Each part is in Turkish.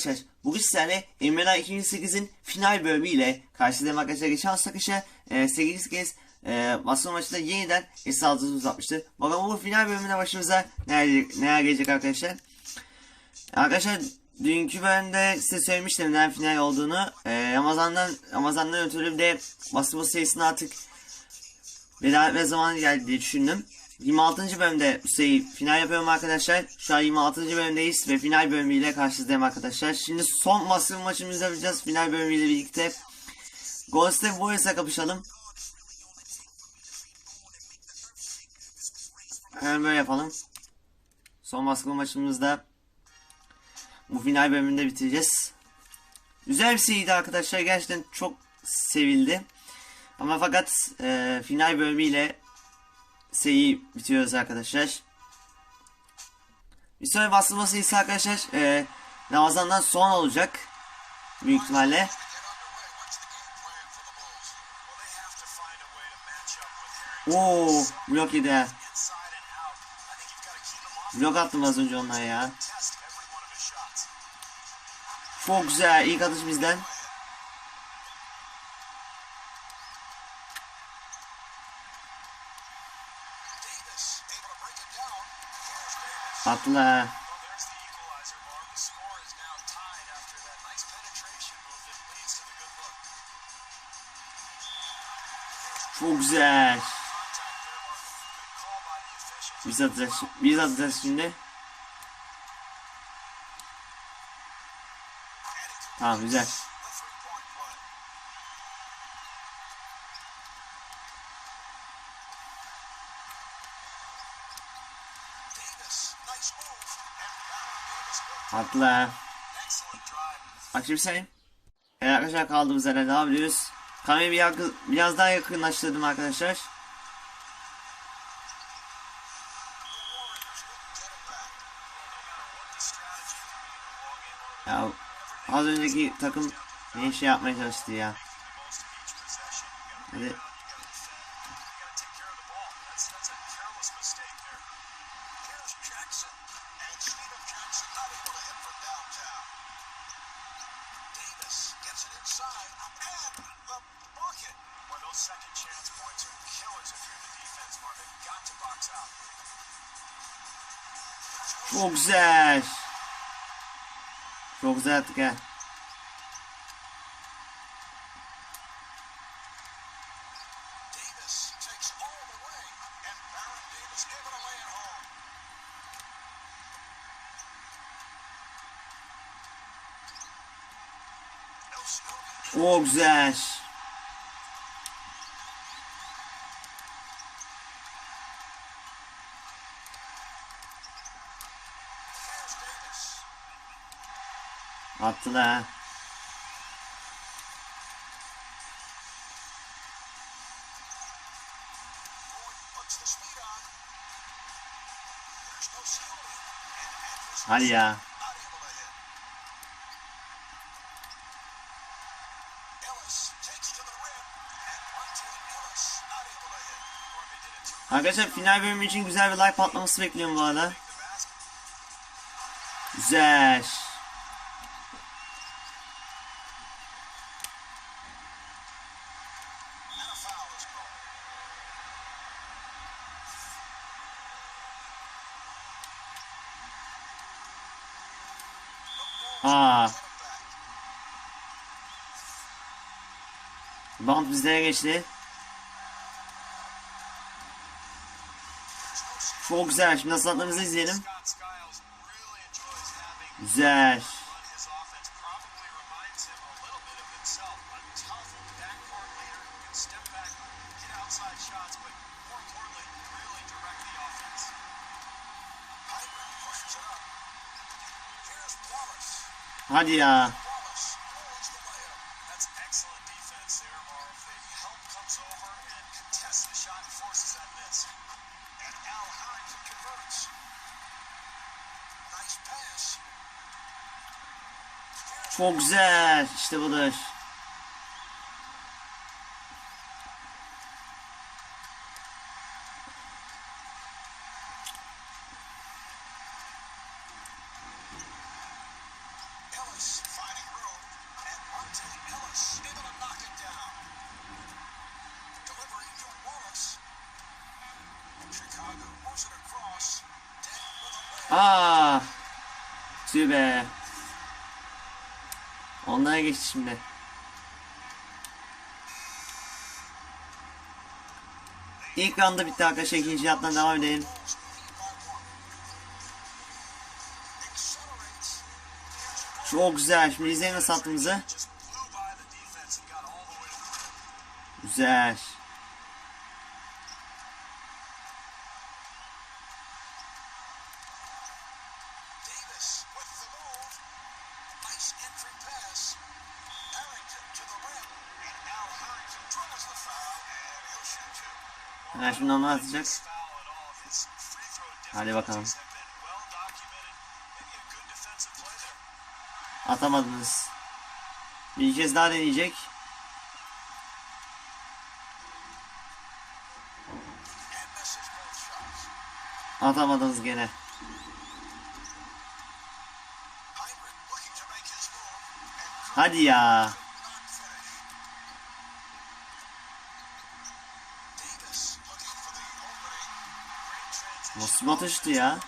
Arkadaşlar. Bugün sizlerle Emrela 2008'in final bölümüyle karşıladığım arkadaşlar geçen hafta kışa e, 8 kez e, Barcelona maçında yeniden S6'ı uzatmıştı. Bakalım bu final bölümünde başımıza neler, neler gelecek arkadaşlar. Arkadaşlar dünkü bölümde size söylemiştim neden final olduğunu. E, Ramazan'dan Ramazan'dan ötürü de basma sayısını artık veda etme zamanı geldi diye düşündüm. 26. bölümde sayı final yapıyorum arkadaşlar. Şu an 26. bölümdeyiz ve final bölümüyle karşınızdayım arkadaşlar. Şimdi son master maçımızı yapacağız final bölümüyle birlikte. Golden State Warriors'a kapışalım. Hemen böyle yapalım. Son baskı maçımızda bu final bölümünde bitireceğiz. Güzel bir seriydi arkadaşlar. Gerçekten çok sevildi. Ama fakat e, final bölümüyle seriyi bitiriyoruz arkadaşlar. Bir sonraki bastırma serisi arkadaşlar e, Ramazan'dan sonra olacak. Büyük ihtimalle. Oo, blok yedi. Blok attım az önce onlara ya. Çok güzel. İlk atış bizden. Ha. Çok güzel. Biz atacağız, biz atacağız şimdi. Tamam güzel. Atla. Bak şimdi sen. Evet arkadaşlar kaldığımız yerden devam ediyoruz. Kamerayı bir yakın, biraz daha yakınlaştırdım arkadaşlar. Ya az önceki takım ne şey yapmaya çalıştı ya. Hadi. Chance points are killers if you're the defense, Mark. They've got to box out. Çok güzel. Çok güzel attık ha. Davis takes they did it too Arkadaşlar final bölümü için güzel bir like patlaması bekliyorum bu arada. Güzel. Aa. Bant bizlere geçti. Çok güzel. Şimdi nasıl izleyelim. Güzel. Wallace. Hadi ya. Wallace holds the layup. Aa. Tüh be. Onlara geçti şimdi. İlk randa bitti arkadaşlar. İkinci yandan devam edelim. Çok güzel. Şimdi izleyin nasıl attığımızı. Güzel. Hemen şimdi onu atacak. Hadi bakalım. Atamadınız. Bir kez daha deneyecek. Atamadınız gene. Hadi ya. Smoke atıştı ya.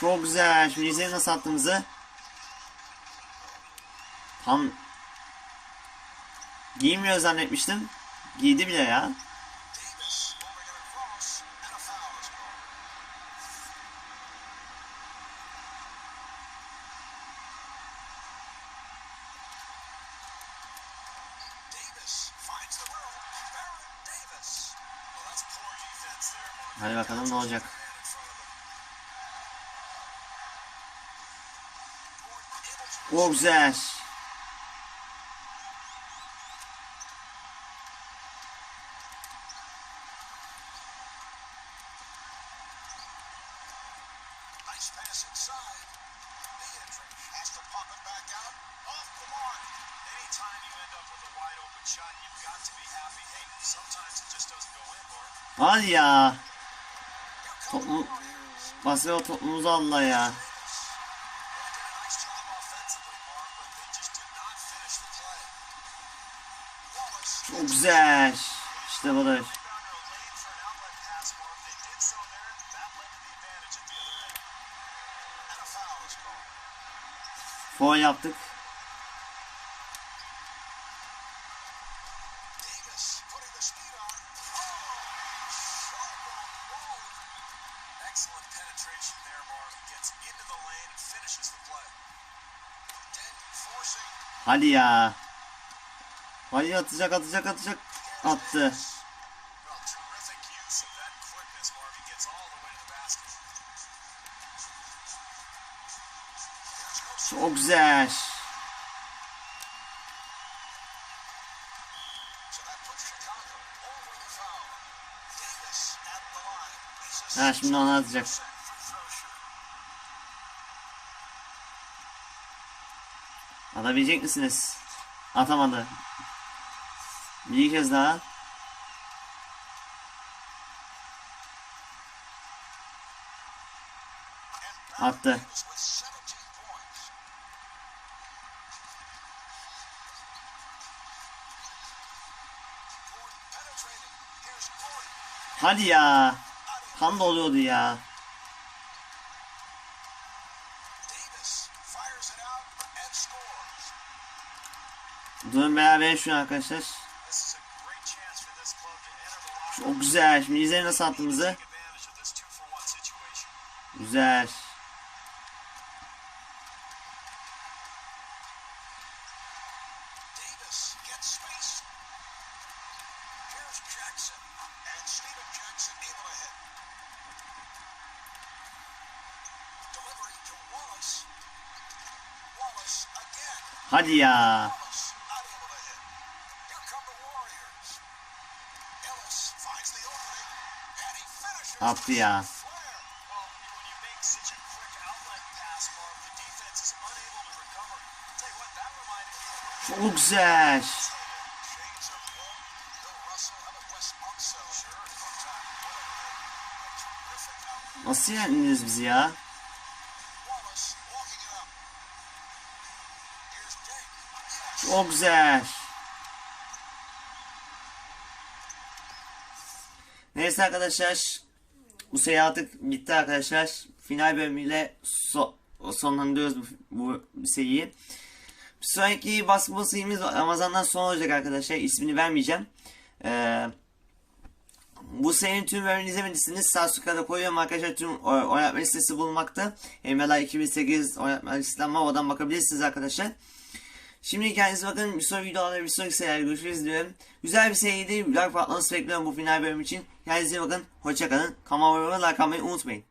Çok güzel. Şimdi izleyin nasıl attığımızı. Tam giymiyor zannetmiştim. Giydi bile ya. Hadi bakalım ne olacak. O güzel. Hadi ya. Toplu Barcelona topunu uzalla ya. Çok güzel. İşte bu da. Foul yaptık. Hadi ya. Hadi atacak atacak atacak. Attı. Çok güzel. Ha şimdi onu atacak. Atabilecek misiniz? Atamadı. Bir kez daha. Attı. Hadi ya. Kan doluyordu ya. Durum beraber şu arkadaşlar. Çok güzel. Şimdi izleyin nasıl attığımızı. Güzel. Hadi ya. Attı ya. Çok güzel. Nasıl yendiniz bizi ya? Çok güzel. Neyse arkadaşlar bu seri artık bitti arkadaşlar. Final bölümüyle so sonlandırıyoruz bu, bu seriyi. Bir sonraki basketbol serimiz Ramazan'dan sonra olacak arkadaşlar. İsmini vermeyeceğim. Ee, bu serinin tüm bölümünü izlemediyseniz kısımda koyuyorum arkadaşlar. Tüm oynatma listesi bulunmakta. MLA 2008 oynatma listesinden var. Oradan bakabilirsiniz arkadaşlar. Şimdi kendinize bakın. Bir sonraki videolarda bir sonraki serilerde görüşürüz diyorum. Güzel bir seriydi. Like patlaması bekliyorum bu final bölüm için. Kendinize bakın. Hoşçakalın. Kanalıma abone olmayı, unutmayın.